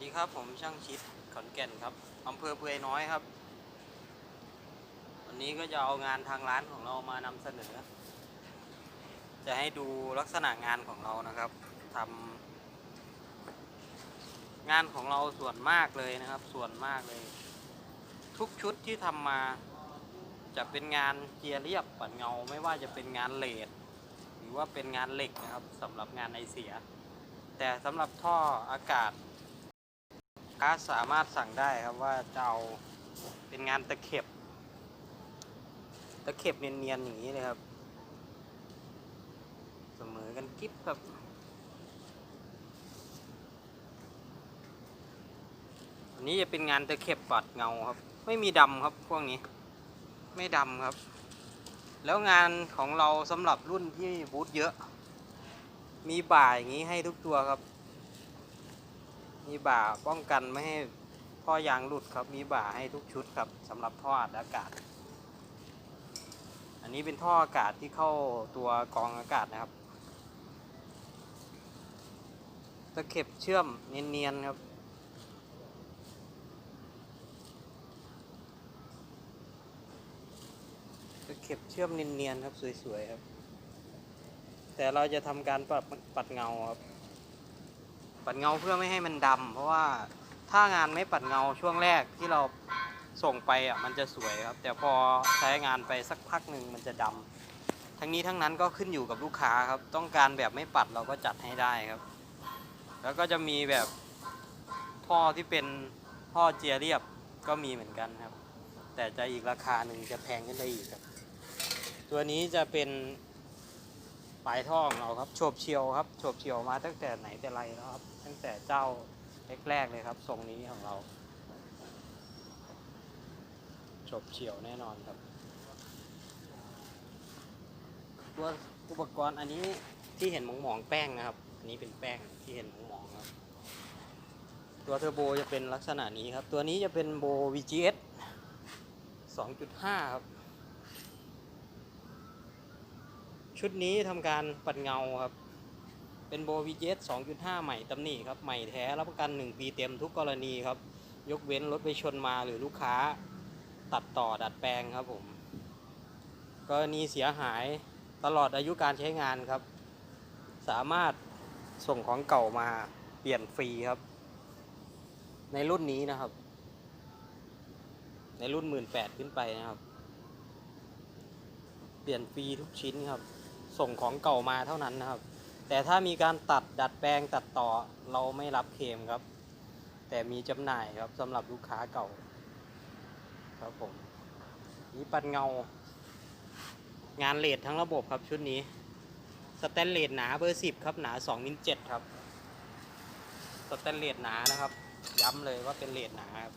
สดีครับ ผมช่างชิดขอนแก่นครับอำเภอเปื่อยน้อยครับ วันนี้ก็จะเอางานทางร้านของเรามานำเสนอ จะให้ดูลักษณะงานของเรานะครับทำงานของเราส่วนมากเลยนะครับ ส่วนมากเลย ทุกชุดที่ทำมา จะเป็นงานเจียเรียบปัดเงา ไม่ว่าจะเป็นงานเลดหรือว่าเป็นงานเหล็กนะครับสำหรับงานไอเสีย แต่สำหรับท่ออากาศ ก้าสามารถสั่งได้ครับว่าจะเอาเป็นงานตะเข็บ ตะเข็บเนียนๆอย่างนี้เลยครับ เสมอกันกิ๊บครับอันนี้จะเป็นงานตะเข็บปัดเงาครับ ไม่มีดำครับพวกนี้ ไม่ดำครับ แล้วงานของเราสำหรับรุ่นที่บูทเยอะ มีบ่ายอย่างนี้ให้ทุกตัวครับ มีบ่าป้องกันไม่ให้ท่อยางหลุดครับ มีบ่าให้ทุกชุดครับสำหรับท่ออัดอากาศ อันนี้เป็นท่ออากาศที่เข้าตัวกรองอากาศนะครับตะเข็บเชื่อมเนียนๆครับตะเข็บเชื่อมเนียนๆครับสวยๆครับ แต่เราจะทำการปัดปัดเงาครับ ปัดเงาเพื่อไม่ให้มันดำเพราะว่าถ้างานไม่ปัดเงาช่วงแรกที่เราส่งไปอะมันจะสวยครับ แต่พอใช้งานไปสักพักหนึ่งมันจะดำทั้งนี้ทั้งนั้นก็ขึ้นอยู่กับลูกค้าครับ ต้องการแบบไม่ปัดเราก็จัดให้ได้ครับ แล้วก็จะมีแบบท่อที่เป็นท่อเจียเรียบก็มีเหมือนกันครับ แต่จะอีกราคาหนึ่งจะแพงขึ้นไปอีกครับ ตัวนี้จะเป็น ปลายท่อของเราครับโฉบเฉียวครับโฉบเฉียวมาตั้งแต่ไหนแต่ไรแล้วครับ ตั้งแต่เจ้าแรกๆเลยครับทรงนี้ของเราโฉบเฉียวแน่นอนครับตัวอุปกรณ์อันนี้ที่เห็นหมองๆแป้งนะครับ อันนี้เป็นแป้งที่เห็นหมองๆครับ ตัวเทอร์โบจะเป็นลักษณะนี้ครับ ตัวนี้จะเป็นโบ VGS 2.5 ครับ ชุดนี้ทำการปัดเงาครับ เป็นโบวีเจส2.5 ใหม่ตำหนิครับ ใหม่แท้รับประกัน 1 ปีเต็มทุกกรณีครับ ยกเว้นรถไปชนมาหรือลูกค้าตัดต่อดัดแปลงครับผม กรณีเสียหายตลอดอายุการใช้งานครับ สามารถส่งของเก่ามาเปลี่ยนฟรีครับ ในรุ่นนี้นะครับ ในรุ่น 18,000 ขึ้นไปนะครับ เปลี่ยนฟรีทุกชิ้นครับ ส่งของเก่ามาเท่านั้นนะครับ แต่ถ้ามีการตัดดัดแปลงตัดต่อเราไม่รับเคลมครับ แต่มีจำหน่ายครับสำหรับลูกค้าเก่า ครับผมนี่ปัดเงางานเลดทั้งระบบครับชุดนี้สแตนเลสหนาเบอร์สิบครับหนา2มิลเจ็ดครับสแตนเลสหนานะครับ ย้ำเลยว่าเป็นเลดหนาครับ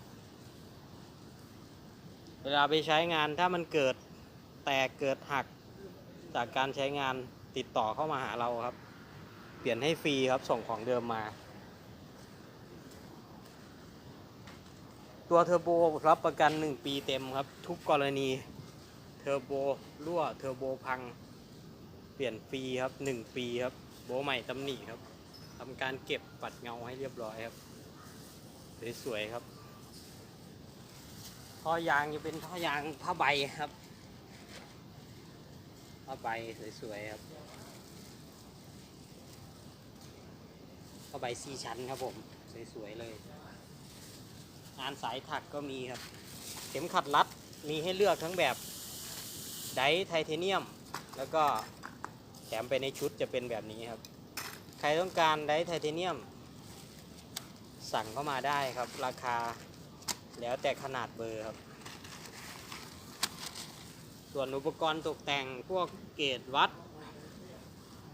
เวลาไปใช้งานถ้ามันเกิดแตกเกิดหัก จากการใช้งานติดต่อเข้ามาหาเราครับ เปลี่ยนให้ฟรีครับส่งของเดิมมา ตัวเทอร์โบรับประกัน 1 ปีเต็มครับ ทุกกรณีเทอร์โบรั่วเทอร์โบพัง เปลี่ยนฟรีครับ 1 ปีครับ โบใหม่ตำหนิครับทำการเก็บปัดเงาให้เรียบร้อยครับ สวยๆครับท่อยางจะเป็นท่อยางผ้าใบครับ ผ้าใบสวยๆครับผ้าใบสีชั้นครับผม สวยๆเลย งานสายถักก็มีครับ เข็มขัดรัดมีให้เลือกทั้งแบบไดไทเทเนียม แล้วก็แถมไปในชุดจะเป็นแบบนี้ครับ ใครต้องการไดไทเทเนียม สั่งเข้ามาได้ครับ ราคาแล้วแต่ขนาดเบอร์ครับ ส่วนอุปกรณ์ตกแต่งพวกเกจวัด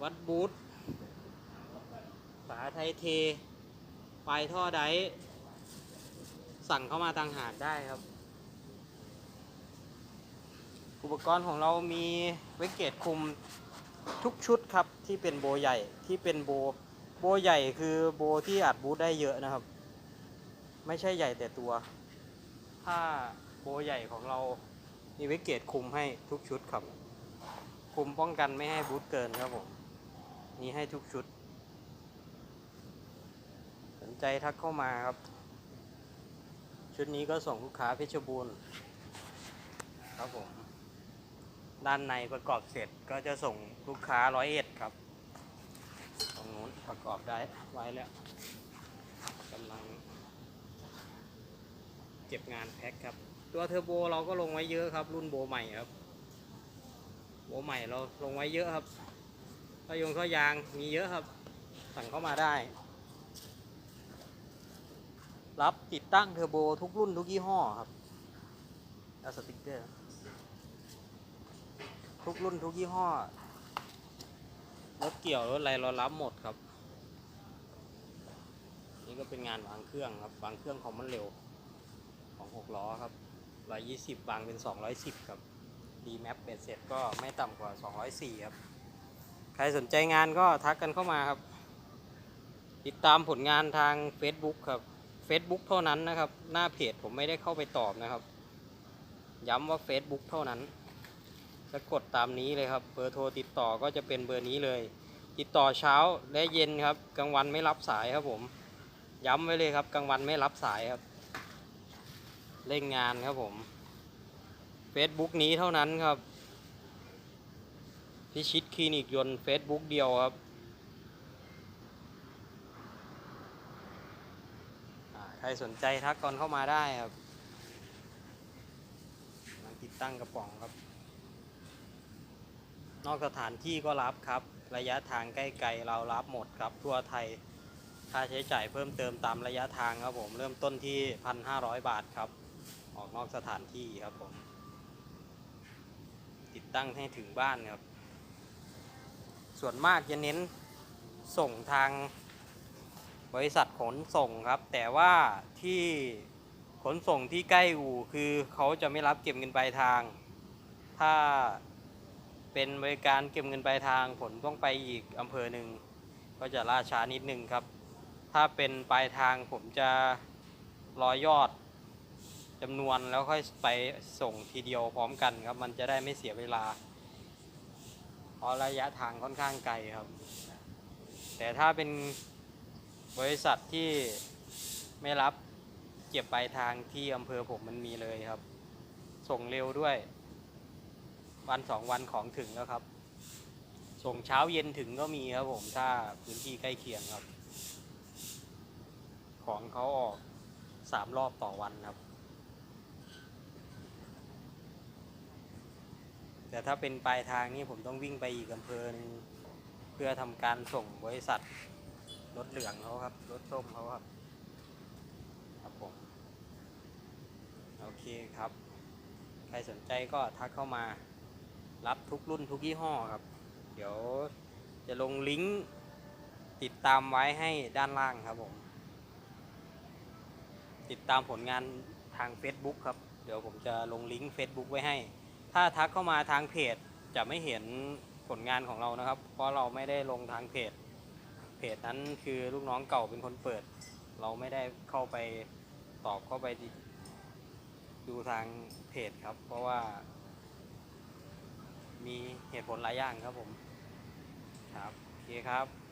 วัดบูทฝาไทยเทปลายท่อไดร์สั่งเข้ามาต่างหากได้ครับ อุปกรณ์ของเรามีเวกเกตคุมทุกชุดครับที่เป็นโบใหญ่ที่เป็นโบโบใหญ่คือโบที่อัดบูทได้เยอะนะครับ ไม่ใช่ใหญ่แต่ตัว ถ้าโบใหญ่ของเรา มีเวกเกตคุมให้ทุกชุดครับ คุมป้องกันไม่ให้บูทเกินครับผมมีให้ทุกชุด สนใจทักเข้ามาครับ ชุดนี้ก็ส่งลูกค้าเพชรบูรณ์ครับผม ด้านในประกอบเสร็จก็จะส่งลูกค้าร้อยเอ็ดครับ ตรงนู้นประกอบได้ไว้แล้วกำลัง เก็บงานแพ็คครับ ตัวเทอร์โบเราก็ลงไว้เยอะครับ รุ่นโบใหม่ครับโบใหม่เราลงไว้เยอะครับถ้ายงท่อยางมีเยอะครับ สั่งเข้ามาได้ รับติดตั้งเทอร์โบทุกรุ่นทุกยี่ห้อครับแล้วสติกเกอร์ ทุกรุ่นทุกยี่ห้อรถเกี่ยวรถอะไรเรารับหมดครับ นี่ก็เป็นงานวางเครื่องครับวางเครื่องของมันเร็วของหกล้อครับ ร้อยยี่สิบวางเป็นสองร้อยสิบครับ ดีแมปเบ็ดเสร็จก็ไม่ต่ำกว่าสองร้อยสี่ครับ ใครสนใจงานก็ทักกันเข้ามาครับ ติดตามผลงานทาง Facebook ครับ Facebook เท่านั้นนะครับ หน้าเพจผมไม่ได้เข้าไปตอบนะครับ ย้ำว่า Facebook เท่านั้นจะกดตามนี้เลยครับ เบอร์โทรติดต่อก็จะเป็นเบอร์นี้เลย ติดต่อเช้าและเย็นครับ กลางวันไม่รับสายครับผม ย้ำไว้เลยครับ กลางวันไม่รับสายครับ เร่งงานครับผม Facebook นี้เท่านั้นครับ พิชิตคลินิกยนต์ Facebook เดียวครับใครสนใจทักก่อนเข้ามาได้ครับกำลังติดตั้งกระป๋องครับ นอกสถานที่ก็รับครับ ระยะทางใกล้ๆเรารับหมดครับ ทั่วไทย ค่าใช้จ่ายเพิ่มเติมตามระยะทางครับผม เริ่มต้นที่ 1,500 บาทครับ ออกนอกสถานที่ครับผม ติดตั้งให้ถึงบ้านครับ ส่วนมากจะเน้นส่งทางบริษัทขนส่งครับ แต่ว่าที่ขนส่งที่ใกล้อู่คือเขาจะไม่รับเก็บเงินปลายทาง ถ้าเป็นบริการเก็บเงินปลายทางผมต้องไปอีกอำเภอหนึ่งก็จะล่าช้านิดนึงครับ ถ้าเป็นปลายทางผมจะรอยอด จำนวนแล้วค่อยไปส่งทีเดียวพร้อมกันครับ มันจะได้ไม่เสียเวลา เพราะระยะทางค่อนข้างไกลครับ แต่ถ้าเป็นบริษัทที่ไม่รับเก็บปลายทางที่อำเภอผมมันมีเลยครับ ส่งเร็วด้วย วันสองวันของถึงแล้วครับ ส่งเช้าเย็นถึงก็มีครับผมถ้าพื้นที่ใกล้เคียงครับ ของเขาออกสามรอบต่อวันครับ แต่ถ้าเป็นปลายทางนี่ผมต้องวิ่งไปอีกอำเภอนึงเพื่อทำการส่งบริษัทรถเหลืองเขาครับรถส้มเขาครับ ครับผม โอเคครับ ใครสนใจก็ทักเข้ามารับทุกรุ่นทุกยี่ห้อครับ เดี๋ยวจะลงลิงก์ติดตามไว้ให้ด้านล่างครับผม ติดตามผลงานทาง Facebook ครับ เดี๋ยวผมจะลงลิงก์ Facebook ไว้ให้ ถ้าทักเข้ามาทางเพจจะไม่เห็นผลงานของเรานะครับ เพราะเราไม่ได้ลงทางเพจ เพจนั้นคือลูกน้องเก่าเป็นคนเปิด เราไม่ได้เข้าไปตอบเข้าไปดูทางเพจครับ เพราะว่า มีเหตุผลหลายอย่างครับผม ครับโอเคครับ